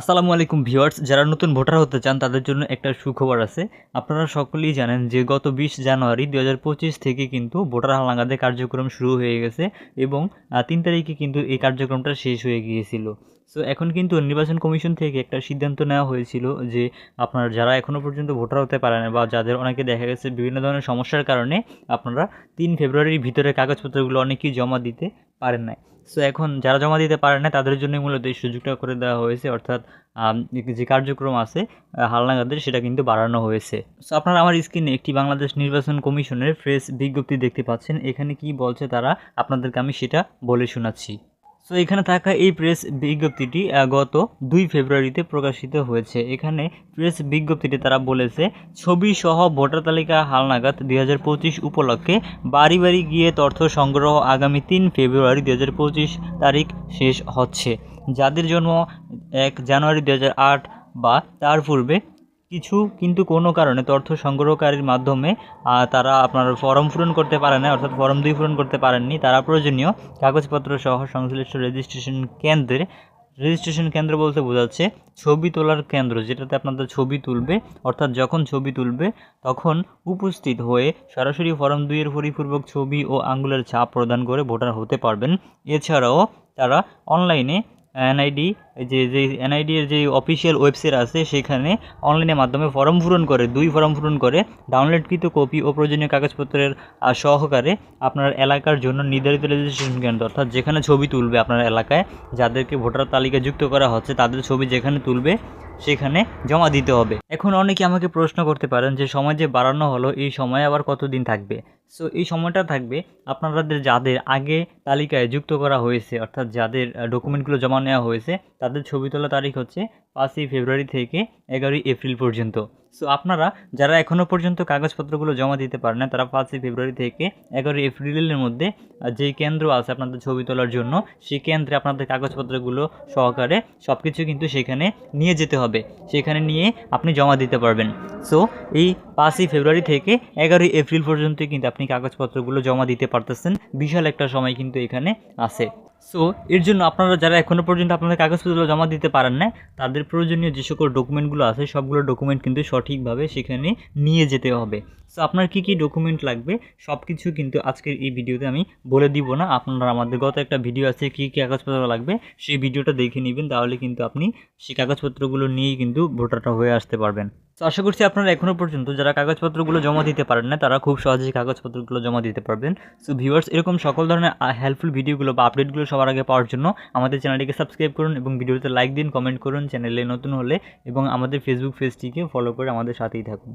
আসসালামু আলাইকুম ভিউয়ার্স, যারা নতুন ভোটার হতে চান, তাদের জন্য একটা সুখবর আছে। আপনারা সকলেই জানেন যে গত বিশ জানুয়ারি দু হাজার পঁচিশ থেকে কিন্তু ভোটার হালাঙ্গাদের কার্যক্রম শুরু হয়ে গেছে এবং তিন তারিখে কিন্তু এই কার্যক্রমটা শেষ হয়ে গিয়েছিল। সো এখন কিন্তু নির্বাচন কমিশন থেকে একটা সিদ্ধান্ত নেওয়া হয়েছিল যে আপনারা যারা এখনও পর্যন্ত ভোটার হতে পারেন বা যাদের অনেকে দেখা গেছে বিভিন্ন ধরনের সমস্যার কারণে আপনারা তিন ফেব্রুয়ারির ভিতরে কাগজপত্রগুলো অনেকেই জমা দিতে পারেন নাই। সো এখন যারা জমা দিতে পারে না তাদের জন্য মূলত এই সুযোগটা করে দেওয়া হয়েছে। অর্থাৎ যে কার্যক্রম আছে হালনাগাদের, সেটা কিন্তু বাড়ানো হয়েছে। সো আপনারা আমার স্ক্রিনে একটি বাংলাদেশ নির্বাচন কমিশনের ফ্রেশ বিজ্ঞপ্তি দেখতে পাচ্ছেন। এখানে কি বলছে তারা, আপনাদেরকে আমি সেটা বলে শোনাচ্ছি। সো এখানে থাকা এই প্রেস বিজ্ঞপ্তিটি গত দুই ফেব্রুয়ারিতে প্রকাশিত হয়েছে। এখানে প্রেস বিজ্ঞপ্তিটি তারা বলেছে, ছবি সহ ভোটার তালিকা হালনাগাদ দুই হাজার পঁচিশ উপলক্ষে বাড়ি বাড়ি গিয়ে তথ্য সংগ্রহ আগামী তিন ফেব্রুয়ারি দুই হাজার পঁচিশ তারিখ শেষ হচ্ছে। যাদের জন্ম এক জানুয়ারি দুই হাজার আট বা তার পূর্বে কিছু কিন্তু কোনো কারণে তথ্য সংগ্রহকারীর মাধ্যমে তারা আপনার ফর্ম পূরণ করতে পারে না অর্থাৎ ফর্ম দুই পূরণ করতে পারেননি। তারা প্রয়োজনীয় কাগজপত্র সহ সংশ্লিষ্ট রেজিস্ট্রেশন কেন্দ্রে রেজিস্ট্রেশন কেন্দ্র বলতে বোঝাচ্ছে ছবি তোলার কেন্দ্র, যেটাতে আপনাদের ছবি তুলবে, অর্থাৎ যখন ছবি তুলবে, তখন উপস্থিত হয়ে সরাসরি ফর্ম দুইয়ের পরিপূর্বক ছবি ও আঙ্গুলের ছাপ প্রদান করে ভোটার হতে পারবেন। এছাড়াও তারা অনলাইনে এনআইডি যে যে এনআইডি এর যে অফিসিয়াল ওয়েবসাইট আছে, সেখানে অনলাইনের মাধ্যমে ফর্ম পূরণ করে, দুই ফর্ম পূরণ করে ডাউনলোডকৃত কপি ও প্রয়োজনীয় কাগজপত্রের সহকারে আপনার এলাকার জন্য নির্ধারিত রেজিস্ট্রেশন কেন্দ্র অর্থাৎ যেখানে ছবি তুলবে আপনার এলাকায়, যাদেরকে ভোটার তালিকায় যুক্ত করা হচ্ছে, তাদের ছবি যেখানে তুলবে, সেখানে জমা দিতে হবে। এখন অনেকে আমাকে প্রশ্ন করতে পারেন যে সময় যে বাড়ানো হলো, এই সময় আবার কতদিন থাকবে? সো এই সময়টা থাকবে আপনাদের যাদের আগে তালিকায় যুক্ত করা হয়েছে, অর্থাৎ যাদের ডকুমেন্টগুলো জমা নেওয়া হয়েছে, তাদের ছবি তোলা তারিখ হচ্ছে পাঁচই ফেব্রুয়ারি থেকে এগারোই এপ্রিল পর্যন্ত। সো আপনারা যারা এখনও পর্যন্ত কাগজপত্রগুলো জমা দিতে পারেন না, তারা পাঁচই ফেব্রুয়ারি থেকে এগারোই এপ্রিলের মধ্যে যেই কেন্দ্র আছে আপনাদের ছবি তোলার জন্য, সেই কেন্দ্রে আপনাদের কাগজপত্রগুলো সহকারে সব কিছু কিন্তু সেখানে নিয়ে যেতে হবে। সেখানে নিয়ে আপনি জমা দিতে পারবেন। সো এই পাঁচই ফেব্রুয়ারি থেকে এগারোই এপ্রিল পর্যন্ত কিন্তু আপনি কাগজপত্রগুলো জমা দিতে পারতেছেন। বিশাল একটা সময় কিন্তু এখানে আছে। সো এর জন্য আপনারা যারা এখনও পর্যন্ত আপনাদের কাগজপত্র জমা দিতে পারেন না তাদের প্রয়োজনীয় যে সকল ডকুমেন্টগুলো আছে, সবগুলো ডকুমেন্ট কিন্তু সঠিকভাবে সেখানে নিয়ে যেতে হবে। সো আপনার কী কী ডকুমেন্ট লাগবে সব কিছু কিন্তু আজকের এই ভিডিওতে আমি বলে দিব না। আপনারা আমাদের গত একটা ভিডিও আছে, কী কী কাগজপত্র লাগবে, সেই ভিডিওটা দেখে নেবেন, তাহলে কিন্তু আপনি সেই কাগজপত্রগুলো নিয়েই কিন্তু ভোটারটা হয়ে আসতে পারবেন। তো আশা করছি আপনারা এখনও পর্যন্ত যারা কাগজপত্রগুলো জমা দিতে পারেন না, তারা খুব সহজেই কাগজপত্রগুলো জমা দিতে পারবেন। সো ভিউয়ার্স এরকম সকল ধরনের হেল্পফুল ভিডিওগুলো বা আপডেটগুলো সবার আগে পাওয়ার জন্য আমাদের চ্যানেলটিকে সাবস্ক্রাইব করুন এবং ভিডিওতে লাইক দিন কমেন্ট করুন চ্যানেলে নতুন হলে এবং আমাদের ফেসবুক পেজটিকে ফলো করে আমাদের সাথেই থাকুন।